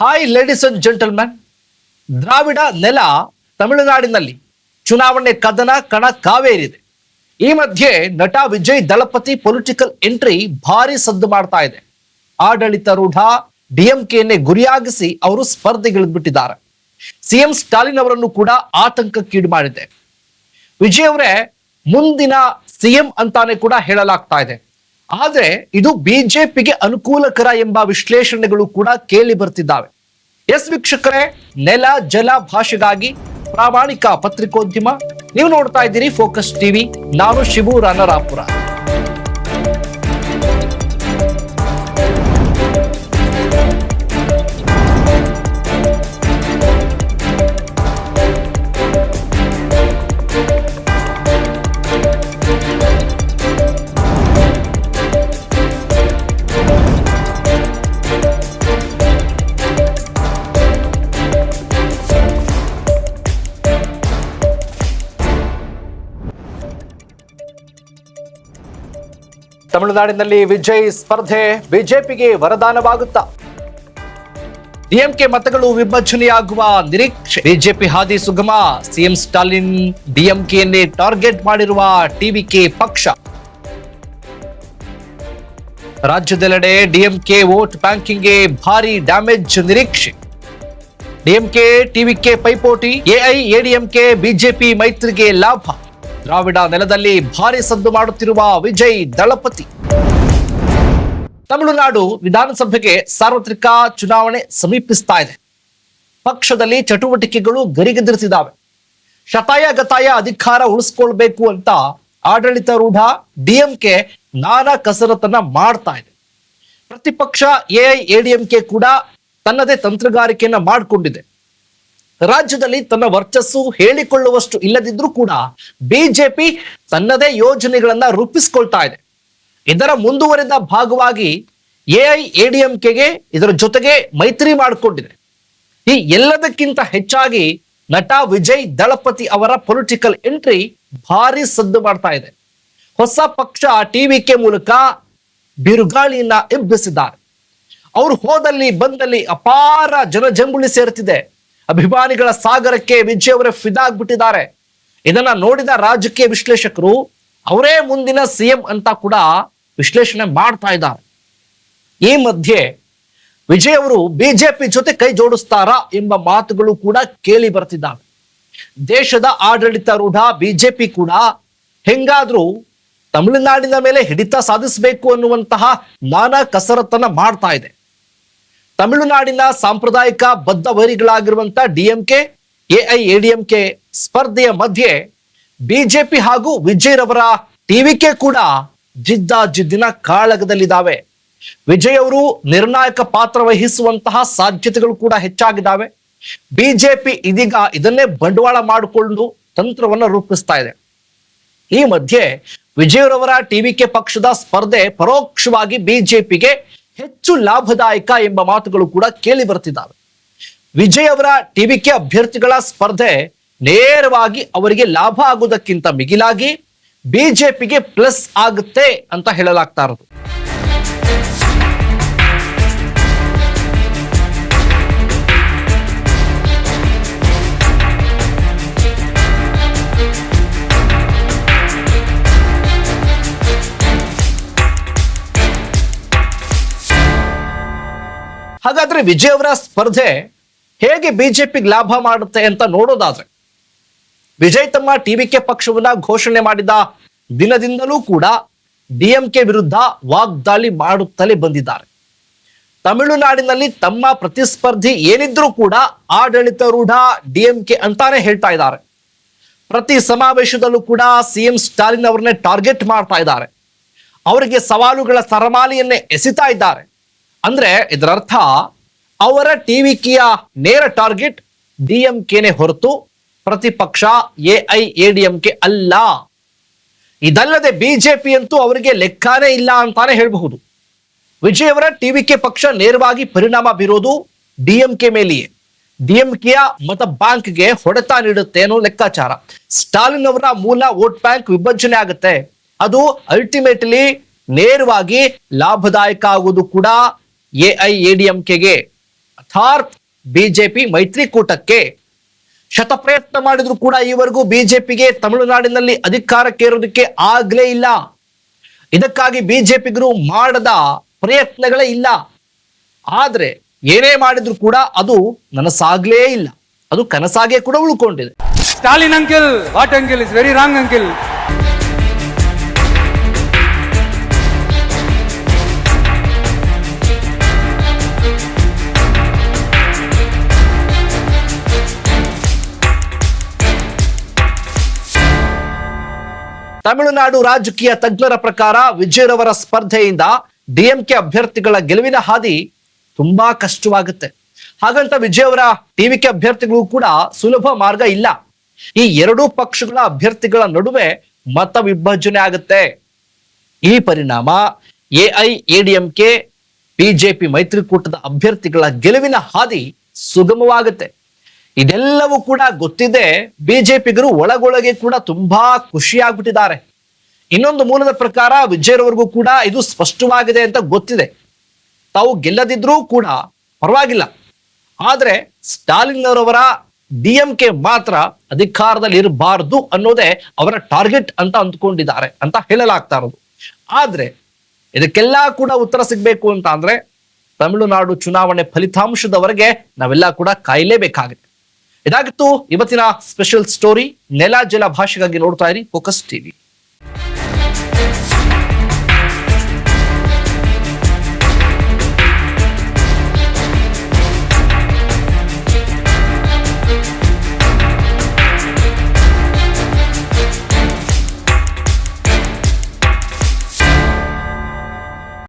Hi ladies and gentleman ದ್ರಾವಿಡ ನೆಲ ತಮಿಳುನಾಡಿನಲ್ಲಿ ಚುನಾವಣೆ ಕದನ ಕಣ ಕಾವೇರಿದೆ. ಈ ಮಧ್ಯೆ ನಟ ವಿಜಯ್ ದಳಪತಿ ಪೊಲಿಟಿಕಲ್ ಎಂಟ್ರಿ ಭಾರಿ ಸದ್ದು ಮಾಡ್ತಾ ಇದೆ. ಆಡಳಿತಾರೂಢ ಡಿಎಂಕೆಯನ್ನೇ ಗುರಿಯಾಗಿಸಿ ಅವರು ಸ್ಪರ್ಧೆಗಿಳಿದ್ಬಿಟ್ಟಿದ್ದಾರೆ. ಸಿಎಂ ಸ್ಟಾಲಿನ್ ಅವರನ್ನು ಕೂಡ ಆತಂಕಕ್ಕೀಡು ಮಾಡಿದೆ. ವಿಜಯ್ ಅವರೇ ಮುಂದಿನ ಸಿಎಂ ಅಂತಾನೆ ಕೂಡ ಹೇಳಲಾಗ್ತಾ ಇದೆ. ಆದ್ರೆ ಇದು ಬಿಜೆಪಿಗೆ ಅನುಕೂಲಕರ ಎಂಬ ವಿಶ್ಲೇಷಣೆಗಳು ಕೂಡ ಕೇಳಿ ಬರ್ತಿದ್ದಾವೆ. ಎಸ್ ವೀಕ್ಷಕರೇ, ನೆಲ, ಜಲ ಭಾಷೆಗಾಗಿ ಪ್ರಾಮಾಣಿಕ ಪತ್ರಿಕೋದ್ಯಮ. ನೀವು ನೋಡ್ತಾ ಇದ್ದೀರಿ ಫೋಕಸ್ ಟಿವಿ. ನಾನು ಶಿವು ರಾನರಾಪುರ ತಮಿಳುನಾಡಿನಲ್ಲಿ ವಿಜಯ್ ಸ್ಪರ್ಧೆ, ಬಿಜೆಪಿಗೆ ವರದಾನವಾಗುತ್ತ? ಡಿಎಂಕೆ ಮತಗಳು ವಿಭಜನೆಯಾಗುವ ನಿರೀಕ್ಷೆ. ಬಿಜೆಪಿ ಹಾದಿ ಸುಗಮ, ಸಿಎಂ ಸ್ಟಾಲಿನ್ ಡಿಎಂಕೆಯನ್ನೇ ಟಾರ್ಗೆಟ್ ಮಾಡಿರುವ ಟಿವಿಕೆ ಪಕ್ಷ. ರಾಜ್ಯದೆಲ್ಲೆಡೆ ಡಿಎಂಕೆ ವೋಟ್ ಬ್ಯಾಂಕಿಂಗ್ಗೆ ಭಾರಿ ಡ್ಯಾಮೇಜ್ ನಿರೀಕ್ಷೆ. ಡಿಎಂಕೆ, ಟಿವಿಕೆ ಪೈಪೋಟಿ ಎಐಎಡಿಎಂಕೆ ಬಿಜೆಪಿ ಮೈತ್ರಿಗೆ ಲಾಭ. ದ್ರಾವಿಡ ನೆಲದಲ್ಲಿ ಭಾರಿ ಸದ್ದು ಮಾಡುತ್ತಿರುವ ವಿಜಯ್ ದಳಪತಿ. ತಮಿಳುನಾಡು ವಿಧಾನಸಭೆಗೆ ಸಾರ್ವತ್ರಿಕ ಚುನಾವಣೆ ಸಮೀಪಿಸ್ತಾ ಇದೆ. ಪಕ್ಷದಲ್ಲಿ ಚಟುವಟಿಕೆಗಳು ಗರಿಗೆದರಿಸಿದ್ದಾವೆ. ಶತಾಯ ಗತಾಯ ಅಧಿಕಾರ ಉಳಿಸ್ಕೊಳ್ಬೇಕು ಅಂತ ಆಡಳಿತಾರೂಢ ಡಿಎಂಕೆ ನಾನಾ ಕಸರತ್ತನ್ನ ಮಾಡ್ತಾ ಇದೆ. ಪ್ರತಿಪಕ್ಷ ಎಐಎಡಿಎಂಕೆ ಕೂಡ ತನ್ನದೇ ತಂತ್ರಗಾರಿಕೆಯನ್ನ ಮಾಡಿಕೊಂಡಿದೆ. ರಾಜ್ಯದಲ್ಲಿ ತನ್ನ ವರ್ಚಸ್ಸು ಹೇಳಿಕೊಳ್ಳುವಷ್ಟು ಇಲ್ಲದಿದ್ರೂ ಕೂಡ ಬಿಜೆಪಿ ತನ್ನದೇ ಯೋಜನೆಗಳನ್ನ ರೂಪಿಸಿಕೊಳ್ತಾ ಇದೆ. ಇದರ ಮುಂದುವರೆದ ಭಾಗವಾಗಿ ಎಐ, ಎಡಿಎಂಕೆಗೆ ಇದರ ಜೊತೆಗೆ ಮೈತ್ರಿ ಮಾಡಿಕೊಂಡಿದೆ. ಈ ಎಲ್ಲದಕ್ಕಿಂತ ಹೆಚ್ಚಾಗಿ ನಟ ವಿಜಯ್ ದಳಪತಿ ಅವರ ಪೊಲಿಟಿಕಲ್ ಎಂಟ್ರಿ ಭಾರಿ ಸದ್ದು ಮಾಡ್ತಾ ಇದೆ. ಹೊಸ ಪಕ್ಷ ಟಿವಿಕೆ ಮೂಲಕ ಬಿರುಗಾಳಿಯನ್ನ ಎಬ್ಬಿಸಿದ್ದಾರೆ. ಅವರು ಹೋದಲ್ಲಿ ಬಂದಲ್ಲಿ ಅಪಾರ ಜನಜಂಗುಳಿ ಸೇರ್ತಿದೆ. ಅಭಿಮಾನಿಗಳ ಸಾಗರಕ್ಕೆ ವಿಜಯ್ ಅವರೇ ಫಿದಾಗ್ಬಿಟ್ಟಿದ್ದಾರೆ ಇದನ್ನ ನೋಡಿದ ರಾಜಕೀಯ ವಿಶ್ಲೇಷಕರು, ಅವರೇ ಮುಂದಿನ ಸಿಎಂ ಅಂತ ಕೂಡ ವಿಶ್ಲೇಷಣೆ ಮಾಡ್ತಾ ಇದ್ದಾರೆ. ಈ ಮಧ್ಯೆ ವಿಜಯ್ ಅವರು ಬಿಜೆಪಿ ಜೊತೆ ಕೈ ಜೋಡಿಸ್ತಾರಾ ಎಂಬ ಮಾತುಗಳು ಕೂಡ ಕೇಳಿ ಬರ್ತಿದ್ದಾವೆ. ದೇಶದ ಆಡಳಿತಾರೂಢ ಬಿಜೆಪಿ ಕೂಡ ಹೆಂಗಾದ್ರೂ ತಮಿಳುನಾಡಿನ ಮೇಲೆ ಹಿಡಿತ ಸಾಧಿಸಬೇಕು ಅನ್ನುವಂತಹ ನಾನಾ ಕಸರತ್ತನ್ನ ಮಾಡ್ತಾ ಇದೆ. ತಮಿಳುನಾಡಿನ ಸಾಂಪ್ರದಾಯಿಕ ಬದ್ಧ ವೈರಿಗಳಾಗಿರುವಂತ ಡಿಎಂಕೆ ಎಐಎಡಿಎಂಕೆ ಸ್ಪರ್ಧೆಯ ಮಧ್ಯೆ ಬಿಜೆಪಿ ಹಾಗೂ ವಿಜಯ್ ಟಿವಿಕೆ ಕೂಡ ಜಿದ್ದ ಜಿದ್ದಿನ ಕಾಳಗದಲ್ಲಿದ್ದಾವೆ. ವಿಜಯ್ ಅವರು ನಿರ್ಣಾಯಕ ಪಾತ್ರ ವಹಿಸುವಂತಹ ಸಾಧ್ಯತೆಗಳು ಕೂಡ ಹೆಚ್ಚಾಗಿದ್ದಾವೆ. ಬಿಜೆಪಿ ಇದೀಗ ಇದನ್ನೇ ಬಂಡವಾಳ ಮಾಡಿಕೊಂಡು ತಂತ್ರವನ್ನ ರೂಪಿಸ್ತಾ ಇದೆ. ಈ ಮಧ್ಯೆ ವಿಜಯರವರ ಟಿವಿಕೆ ಪಕ್ಷದ ಸ್ಪರ್ಧೆ ಪರೋಕ್ಷವಾಗಿ ಬಿಜೆಪಿಗೆ ಹೆಚ್ಚು ಲಾಭದಾಯಕ ಎಂಬ ಮಾತುಗಳು ಕೂಡ ಕೇಳಿ ಬರ್ತಿದ್ದಾವೆ ವಿಜಯ್ ಅವರ ಟಿವಿಕೆ ಅಭ್ಯರ್ಥಿಗಳ ಸ್ಪರ್ಧೆ ನೇರವಾಗಿ ಅವರಿಗೆ ಲಾಭ ಆಗುವುದಕ್ಕಿಂತ ಮಿಗಿಲಾಗಿ ಬಿಜೆಪಿಗೆ ಪ್ಲಸ್ ಆಗುತ್ತೆ ಅಂತ ಹೇಳಲಾಗ್ತಾ ಹಾಗಾದ್ರೆ ವಿಜಯ್ ಅವರ ಸ್ಪರ್ಧೆ ಹೇಗೆ ಬಿಜೆಪಿಗೆ ಲಾಭ ಮಾಡುತ್ತೆ ಅಂತ ನೋಡೋದಾದ್ರೆ, ವಿಜಯ್ ತಮ್ಮ ಟಿವಿಕೆ ಪಕ್ಷವನ್ನ ಘೋಷಣೆ ಮಾಡಿದ ದಿನದಿಂದಲೂ ಕೂಡ ಡಿಎಂಕೆ ವಿರುದ್ಧ ವಾಗ್ದಾಳಿ ಮಾಡುತ್ತಲೇ ಬಂದಿದ್ದಾರೆ. ತಮಿಳುನಾಡಿನಲ್ಲಿ ತಮ್ಮ ಪ್ರತಿಸ್ಪರ್ಧಿ ಏನಿದ್ರೂ ಕೂಡ ಆಡಳಿತಾರೂಢ ಡಿಎಂಕೆ ಅಂತಾನೆ ಹೇಳ್ತಾ ಇದ್ದಾರೆ. ಪ್ರತಿ ಸಮಾವೇಶದಲ್ಲೂ ಕೂಡ ಸಿಎಂ ಸ್ಟಾಲಿನ್ ಅವರನ್ನೇ ಟಾರ್ಗೆಟ್ ಮಾಡ್ತಾ ಇದ್ದಾರೆ. ಅವರಿಗೆ ಸವಾಲುಗಳ ಸರಮಾಲಿಯನ್ನೇ ಎಸಿತಾ ಇದ್ದಾರೆ. ಅಂದ್ರೆ ಇದರರ್ಥ ಅವರ ಟಿವಿಕೆಯ ನೇರ ಟಾರ್ಗೆಟ್ ಡಿಎಂಕೆನೆ ಹೊರತು ಪ್ರತಿಪಕ್ಷ ಕೆ ಅಲ್ಲ. ಇದಲ್ಲದೆ ಬಿಜೆಪಿ ಅಂತೂ ಅವರಿಗೆ ಲೆಕ್ಕಾನೇ ಇಲ್ಲ ಅಂತಾನೆ ಹೇಳಬಹುದು. ವಿಜಯ್ ಅವರ ಟಿವಿಕೆ ಪಕ್ಷ ನೇರವಾಗಿ ಪರಿಣಾಮ ಬೀರೋದು ಡಿಎಂಕೆ ಮೇಲೆಯೇ. ಡಿಎಂಕೆಯ ಮತ ಬ್ಯಾಂಕ್ಗೆ ಹೊಡೆತ ನೀಡುತ್ತೆ ಅನ್ನೋ ಲೆಕ್ಕಾಚಾರ. ಸ್ಟಾಲಿನ್ ಅವರ ಮೂಲ ವೋಟ್ ಬ್ಯಾಂಕ್ ವಿಭಜನೆ ಆಗುತ್ತೆ. ಅದು ಅಲ್ಟಿಮೇಟ್ಲಿ ನೇರವಾಗಿ ಲಾಭದಾಯಕ ಆಗುವುದು ಕೂಡ ಎಐಎಡಿಎಂಕೆಗೆ ಅಥಾರ್ಪ್ ಬಿಜೆಪಿ ಮೈತ್ರಿಕೂಟಕ್ಕೆ ಶತಪ್ರಯತ್ನ ಮಾಡಿದ್ರು ಕೂಡ ಈವರೆಗೂ ಬಿಜೆಪಿಗೆ ತಮಿಳುನಾಡಿನಲ್ಲಿ ಅಧಿಕಾರಕ್ಕೆ ಇರೋದಕ್ಕೆ ಆಗ್ಲೇ ಇಲ್ಲ. ಇದಕ್ಕಾಗಿ ಬಿಜೆಪಿಗರು ಮಾಡದ ಪ್ರಯತ್ನಗಳೇ ಇಲ್ಲ. ಆದ್ರೆ ಏನೇ ಮಾಡಿದ್ರು ಕೂಡ ಅದು ನನಸಾಗ್ಲೇ ಇಲ್ಲ. ಅದು ಕನಸಾಗೇ ಕೂಡ ಉಳ್ಕೊಂಡಿದೆ. Stalin uncle what uncle is very wrong uncle. Tamil Nadu ರಾಜಕೀಯ ತಜ್ಞರ ಪ್ರಕಾರ ವಿಜಯರವರ ಸ್ಪರ್ಧೆಯಿಂದ ಡಿಎಂಕೆ ಅಭ್ಯರ್ಥಿಗಳ ಗೆಲುವಿನ ಹಾದಿ ತುಂಬಾ ಕಷ್ಟವಾಗುತ್ತೆ. ಹಾಗಂತ ವಿಜಯ್ ಅವರ ಟಿವಿಕೆ ಅಭ್ಯರ್ಥಿಗಳು ಕೂಡ ಸುಲಭ ಮಾರ್ಗ ಇಲ್ಲ. ಈ ಎರಡೂ ಪಕ್ಷಗಳ ಅಭ್ಯರ್ಥಿಗಳ ನಡುವೆ ಮತ ವಿಭಜನೆ ಆಗುತ್ತೆ. ಈ ಪರಿಣಾಮ ಎಐ, ಎಡಿಎಂಕೆ, ಬಿಜೆಪಿ ಮೈತ್ರಿಕೂಟದ ಅಭ್ಯರ್ಥಿಗಳ ಗೆಲುವಿನ ಹಾದಿ ಸುಗಮವಾಗುತ್ತೆ. ಇದೆಲ್ಲವೂ ಕೂಡ ಗೊತ್ತಿದೆ. ಬಿಜೆಪಿಗರು ಒಳಗೊಳಗೆ ಕೂಡ ತುಂಬಾ ಖುಷಿಯಾಗ್ಬಿಟ್ಟಿದ್ದಾರೆ. ಇನ್ನೊಂದು ಮೂಲದ ಪ್ರಕಾರ ವಿಜಯರವರೆಗೂ ಕೂಡ ಇದು ಸ್ಪಷ್ಟವಾಗಿದೆ ಅಂತ ಗೊತ್ತಿದೆ. ತಾವು ಗೆಲ್ಲದಿದ್ರೂ ಕೂಡ ಪರವಾಗಿಲ್ಲ. ಆದ್ರೆ ಸ್ಟಾಲಿನ್ ಅವರವರ ಡಿ ಎಂ ಕೆ ಮಾತ್ರ ಅಧಿಕಾರದಲ್ಲಿ ಇರಬಾರ್ದು ಅನ್ನೋದೇ ಅವರ ಟಾರ್ಗೆಟ್ ಅಂತ ಅಂದ್ಕೊಂಡಿದ್ದಾರೆ ಅಂತ ಹೇಳಲಾಗ್ತಾ ಇರೋದು. ಆದ್ರೆ ಇದಕ್ಕೆಲ್ಲ ಕೂಡ ಉತ್ತರ ಸಿಗ್ಬೇಕು ಅಂತ ಅಂದ್ರೆ ತಮಿಳುನಾಡು ಚುನಾವಣೆ ಫಲಿತಾಂಶದವರೆಗೆ ನಾವೆಲ್ಲ ಕೂಡ ಕಾಯಲೇಬೇಕಾಗುತ್ತೆ. ಇದಾಗಿತ್ತು ಇವತ್ತಿನ ಸ್ಪೆಷಲ್ ಸ್ಟೋರಿ ನೆಲ ಜಲ ಭಾಷೆಗಾಗಿ ನೋಡ್ತಾ ಇರಿ ಫೋಕಸ್ ಟಿವಿ.